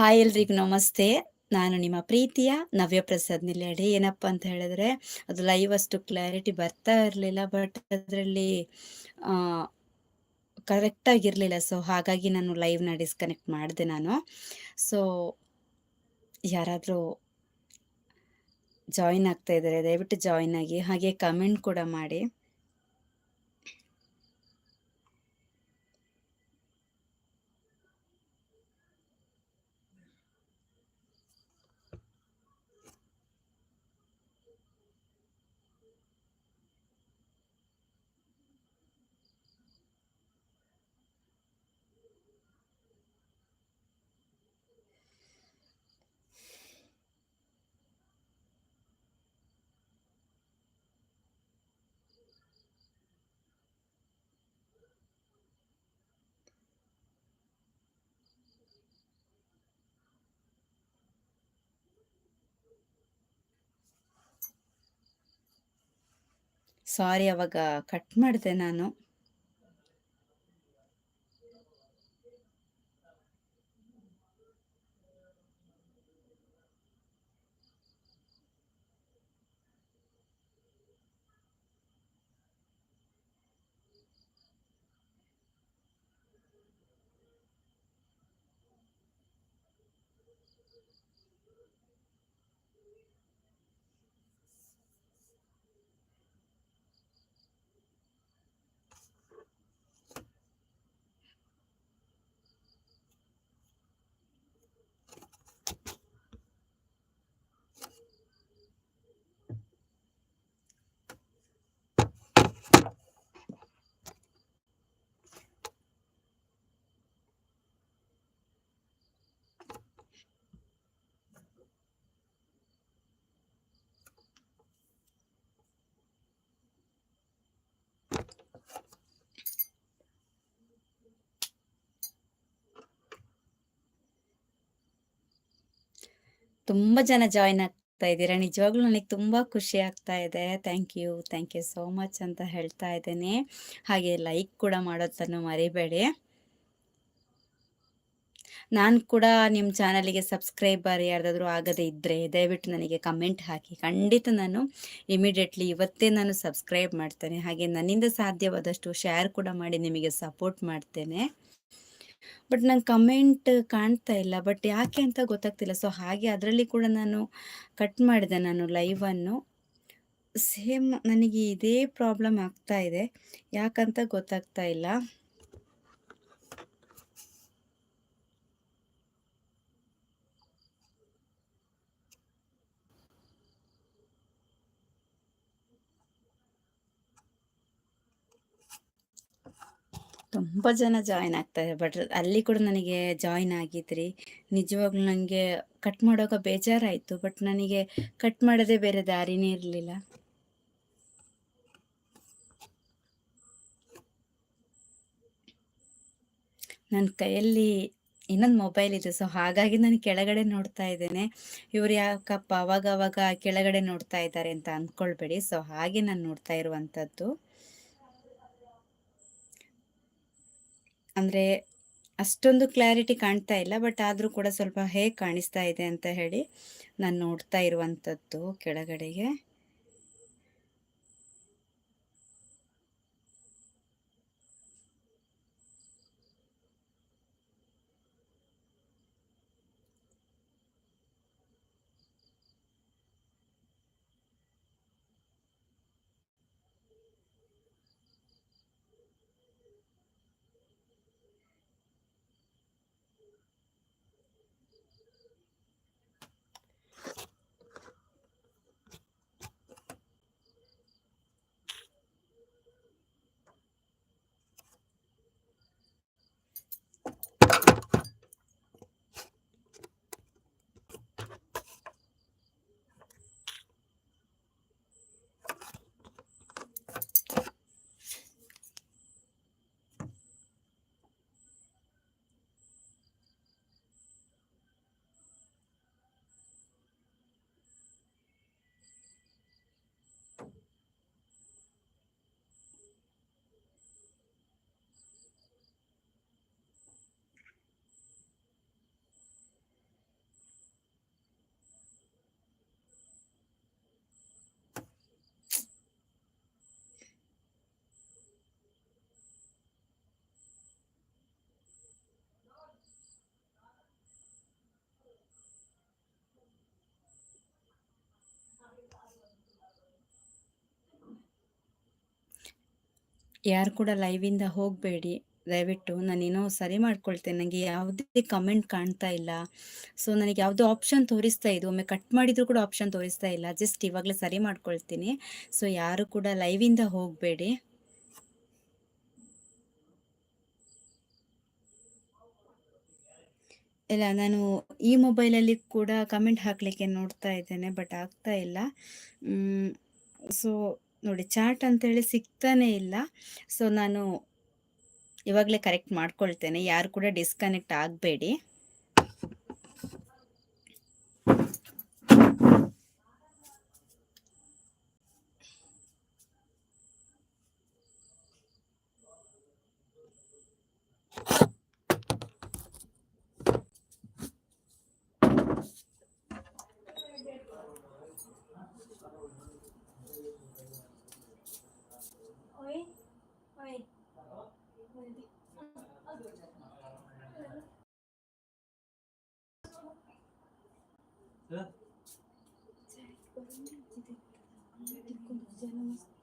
Hi ಎಲ್ರಿಗೂ ನಮಸ್ತೆ. ನಾನು ನಿಮ್ಮ ಪ್ರೀತಿಯ ನವ್ಯ ಪ್ರಸಾದ್ ನಿಲ್ಯಾಡಿ. ಏನಪ್ಪ ಅಂತ ಹೇಳಿದ್ರೆ, ಅದು ಲೈವ್ ಅಷ್ಟು ಕ್ಲಾರಿಟಿ ಬರ್ತಾ ಇರಲಿಲ್ಲ ಬಟ್ ಅದರಲ್ಲಿ ಆಹ್, ಕರೆಕ್ಟ್ ಆಗಿರ್ಲಿಲ್ಲ. ಸೊ, ಹಾಗಾಗಿ ನಾನು ಲೈವ್‌ನ ಡಿಸ್ಕನೆಕ್ಟ್ ಮಾಡಿದೆ ನಾನು. ಸೊ ಯಾರಾದರೂ ಜಾಯಿನ್ ಆಗ್ತಾ ಇದ್ದಾರೆ, ದಯವಿಟ್ಟು ಜಾಯಿನ್ ಆಗಿ. ಹಾಗೆ ಕಮೆಂಟ್ ಕೂಡ ಮಾಡಿ. ಸಾರಿ ಅವಾಗ ಕಟ್ ಮಾಡಿದೆ ನಾನು. ತುಂಬ ಜನ ಜಾಯಿನ್ ಆಗ್ತಾ ಇದ್ದೀರಾ. ನಿಜವಾಗ್ಲೂ ನನಗೆ ತುಂಬಾ ಖುಷಿ ಆಗ್ತಾ ಇದೆ. Thank you, thank you so much ಅಂತ ಹೇಳ್ತಾ ಇದ್ದೇನೆ. ಹಾಗೆ ಲೈಕ್ ಕೂಡ ಮಾಡೋದನ್ನು ಮರಿಬೇಡಿ. ನಾನು ಕೂಡ ನಿಮ್ಮ ಚಾನಲಿಗೆ ಸಬ್ಸ್ಕ್ರೈಬರ್ ಯಾರ್ದಾದ್ರೂ ಆಗದೇ ಇದ್ರೆ, ದಯವಿಟ್ಟು ನನಗೆ ಕಮೆಂಟ್ ಹಾಕಿ. ಖಂಡಿತ ನಾನು ಇಮಿಡಿಯೇಟ್ಲಿ ಇವತ್ತೇ ನಾನು ಸಬ್ಸ್ಕ್ರೈಬ್ ಮಾಡ್ತೇನೆ. ಹಾಗೆ ನನ್ನಿಂದ ಸಾಧ್ಯವಾದಷ್ಟು ಶೇರ್ ಕೂಡ ಮಾಡಿ ನಿಮಗೆ ಸಪೋರ್ಟ್ ಮಾಡ್ತೇನೆ. ಬಟ್ ನಂಗೆ ಕಮೆಂಟ್ ಕಾಣ್ತಾ ಇಲ್ಲ. ಬಟ್ ಯಾಕೆ ಅಂತ ಗೊತ್ತಾಗ್ತಿಲ್ಲ. ಸೊ, ಹಾಗೆ ಅದರಲ್ಲಿ ಕೂಡ ನಾನು ಕಟ್ ಮಾಡಿದೆ ನಾನು ಲೈವನ್ನು. ಸೇಮ್ ನನಗೆ ಇದೇ ಪ್ರಾಬ್ಲಮ್ ಆಗ್ತಾ ಇದೆ. ಯಾಕಂತ ಗೊತ್ತಾಗ್ತಾ ಇಲ್ಲ. ತುಂಬ ಜನ ಜಾಯಿನ್ ಆಗ್ತಾರೆ. ಬಟ್ ಅಲ್ಲಿ ಕೂಡ ನನಗೆ ಜಾಯಿನ್ ಆಗಿದ್ರಿ. ನಿಜವಾಗ್ಲೂ ನನಗೆ ಕಟ್ ಮಾಡೋಕೆ ಬೇಜಾರಾಯಿತು. ಬಟ್ ನನಗೆ ಕಟ್ ಮಾಡದೆ ಬೇರೆ ದಾರಿನೇ ಇರಲಿಲ್ಲ. ನನ್ನ ಕೈಯಲ್ಲಿ ಇನ್ನೊಂದು ಮೊಬೈಲ್ ಇದೆ. ಸೊ, ಹಾಗಾಗಿ ನಾನು ಕೆಳಗಡೆ ನೋಡ್ತಾ ಇದ್ದೇನೆ. ಇವ್ರು ಯಾಕಪ್ಪ ಅವಾಗ ಅವಾಗ ಕೆಳಗಡೆ ನೋಡ್ತಾ ಇದ್ದಾರೆ ಅಂತ ಅಂದ್ಕೊಳ್ಬೇಡಿ. ಸೊ, ಹಾಗೆ ನಾನು ನೋಡ್ತಾ ಇರುವಂಥದ್ದು. ಅಂದ್ರೆ ಅಷ್ಟೊಂದು ಕ್ಲಾರಿಟಿ ಕಾಣ್ತಾ ಇಲ್ಲ. ಬಟ್ ಆದರೂ ಕೂಡ ಸ್ವಲ್ಪ ಹೇಗೆ ಕಾಣಿಸ್ತಾ ಇದೆ ಅಂತ ಹೇಳಿ ನಾನು ನೋಡ್ತಾ ಇರುವಂಥದ್ದು ಕೆಳಗಡೆಗೆ. ಯಾರು ಕೂಡ ಲೈವಿಂದ ಹೋಗಬೇಡಿ. ದಯವಿಟ್ಟು ನಾನೇನೋ ಸರಿ ಮಾಡ್ಕೊಳ್ತೇನೆ. ನನಗೆ ಯಾವುದೇ ಕಮೆಂಟ್ ಕಾಣ್ತಾ ಇಲ್ಲ. ಸೊ ನನಗೆ ಯಾವುದೋ ಆಪ್ಷನ್ ತೋರಿಸ್ತಾ ಇದು. ಒಮ್ಮೆ ಕಟ್ ಮಾಡಿದರೂ ಕೂಡ ಆಪ್ಷನ್ ತೋರಿಸ್ತಾ ಇಲ್ಲ. ಜಸ್ಟ್ ಇವಾಗಲೇ ಸರಿ ಮಾಡ್ಕೊಳ್ತೀನಿ. ಸೊ ಯಾರು ಕೂಡ ಲೈವಿಂದ ಹೋಗಬೇಡಿ. ಇಲ್ಲ, ನಾನು ಈ ಮೊಬೈಲಲ್ಲಿ ಕೂಡ ಕಮೆಂಟ್ ಹಾಕಲಿಕ್ಕೆ ನೋಡ್ತಾ ಇದ್ದೇನೆ ಬಟ್ ಆಗ್ತಾ ಇಲ್ಲ. ಸೊ ನೋಡಿ ಚಾಟ್ ಅಂತೇಳಿ ಸಿಗ್ತಾನೆ ಇಲ್ಲ. ಸೊ ನಾನು ಇವಾಗಲೇ ಕರೆಕ್ಟ್ ಮಾಡ್ಕೊಳ್ತೇನೆ. ಯಾರು ಕೂಡ ಡಿಸ್ಕನೆಕ್ಟ್ ಆಗಬೇಡಿ.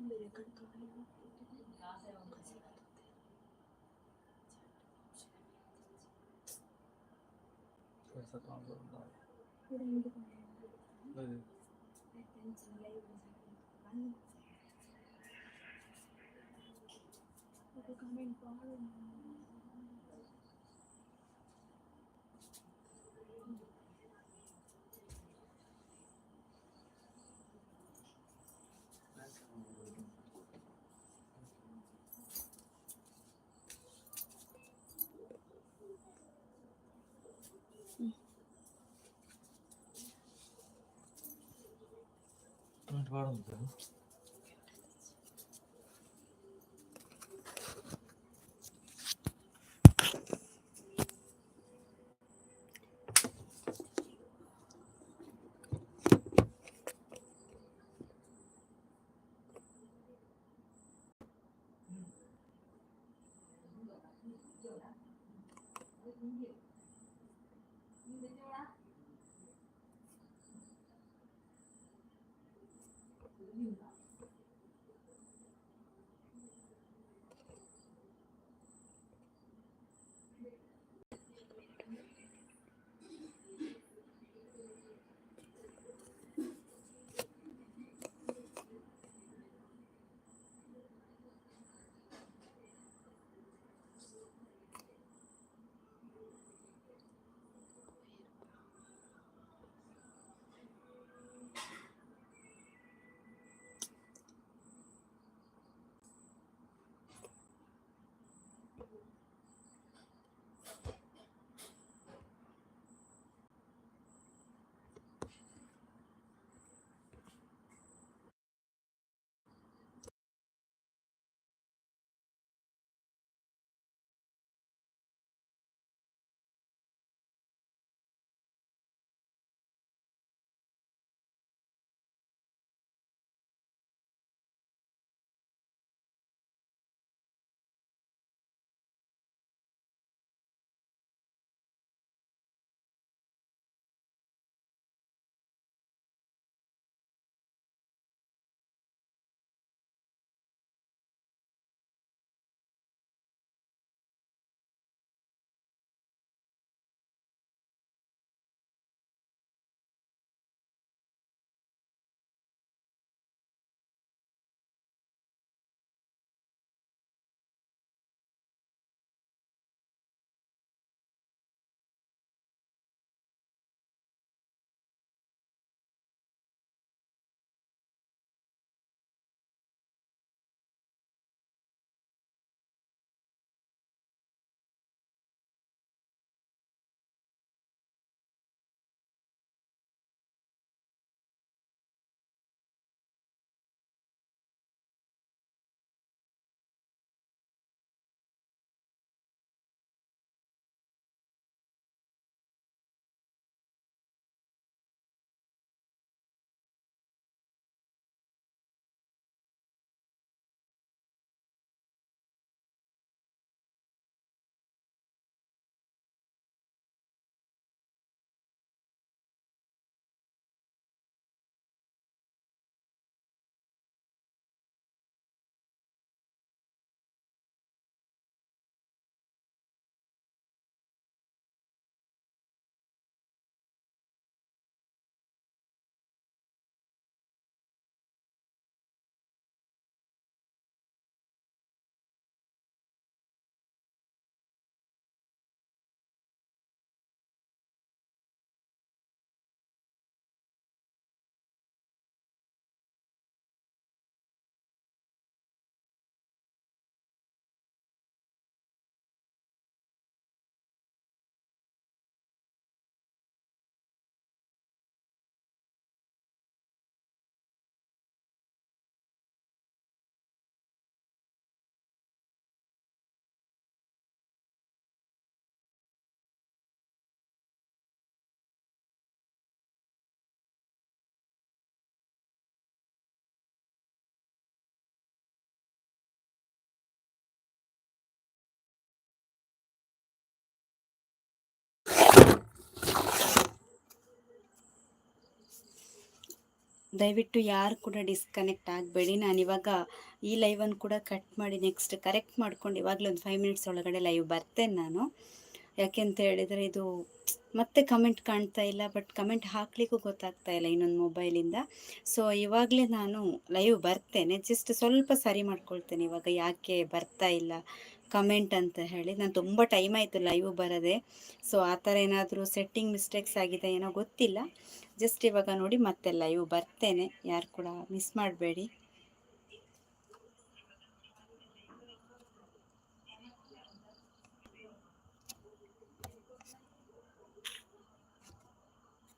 메를 깐깐해요. 가지 않던데. 회사 도안 그런다. 네. 가면 빠르네. 하는데 有的 ದಯವಿಟ್ಟು ಯಾರು ಕೂಡ ಡಿಸ್ಕನೆಕ್ಟ್ ಆಗಬೇಡಿ. ನಾನು ಇವಾಗ ಈ ಲೈವನ್ನು ಕೂಡ ಕಟ್ ಮಾಡಿ ನೆಕ್ಸ್ಟ್ ಕರೆಕ್ಟ್ ಮಾಡ್ಕೊಂಡು ಇವಾಗಲೂ ಒಂದು ಫೈವ್ ಮಿನಿಟ್ಸ್ ಒಳಗಡೆ ಲೈವ್ ಬರ್ತೇನೆ ನಾನು. ಯಾಕೆಂತ ಹೇಳಿದರೆ ಇದು ಮತ್ತೆ ಕಮೆಂಟ್ ಕಾಣ್ತಾ ಇಲ್ಲ ಬಟ್ ಕಮೆಂಟ್ ಹಾಕ್ಲಿಕ್ಕೂ ಗೊತ್ತಾಗ್ತಾ ಇಲ್ಲ ಇನ್ನೊಂದು ಮೊಬೈಲಿಂದ ಸೊ ಇವಾಗಲೇ ನಾನು ಲೈವ್ ಬರ್ತೇನೆ. ಜಸ್ಟ್ ಸ್ವಲ್ಪ ಸರಿ ಮಾಡ್ಕೊಳ್ತೇನೆ ಇವಾಗ ಯಾಕೆ ಬರ್ತಾ ಇಲ್ಲ ಕಮೆಂಟ್ ಅಂತ ಹೇಳಿ. ನಾನು ತುಂಬ ಟೈಮ್ ಆಯಿತು ಲೈವ್ ಬರದೆ. ಸೊ ಆ ಥರ ಏನಾದರೂ ಸೆಟ್ಟಿಂಗ್ ಮಿಸ್ಟೇಕ್ಸ್ ಆಗಿದೆ ಏನೋ ಗೊತ್ತಿಲ್ಲ. ಜಸ್ಟ್ ಇವಾಗ ನೋಡಿ ಮತ್ತೆ ಲೈವ್ ಬರ್ತೇನೆ. ಯಾರು ಕೂಡ ಮಿಸ್ ಮಾಡಬೇಡಿ.